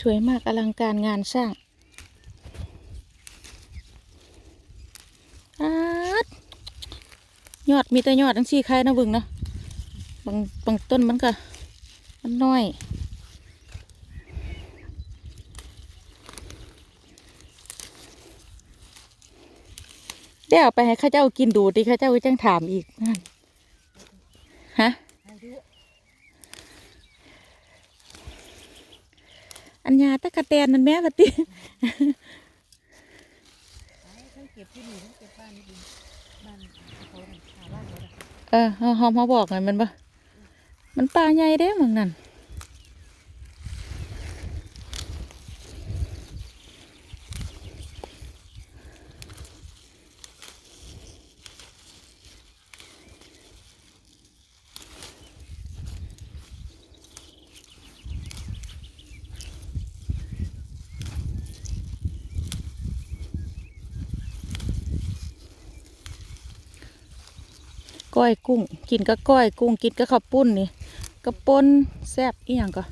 สวยมากอลังการงานสร้างอาดยอดมีแต่ยอดทั้งสี่ใครนะบึงนะบางบางต้นมันก็มันน้อย เดี๋ยวเอาไปให้ข้าเจ้ากินดูดิข้าเจ้าก็จังถามอีกนั่นฮะ อัญญาตะกะแตนนั่นแม่ปติทั้งเก็บที่นี่ทั้งเก็บบ้านนี่บ้านเขาน่ะหาบ้านเขาน่ะเออเฮาเฮามาบอกไงมันบ่มันป่าใหญ่เด้เมึงนั่น ก้อยกุ้ง กินก็ก้อยกุ้งกินก็ข้าวปุ้นนี่กระปนแซ่บอีหยังก็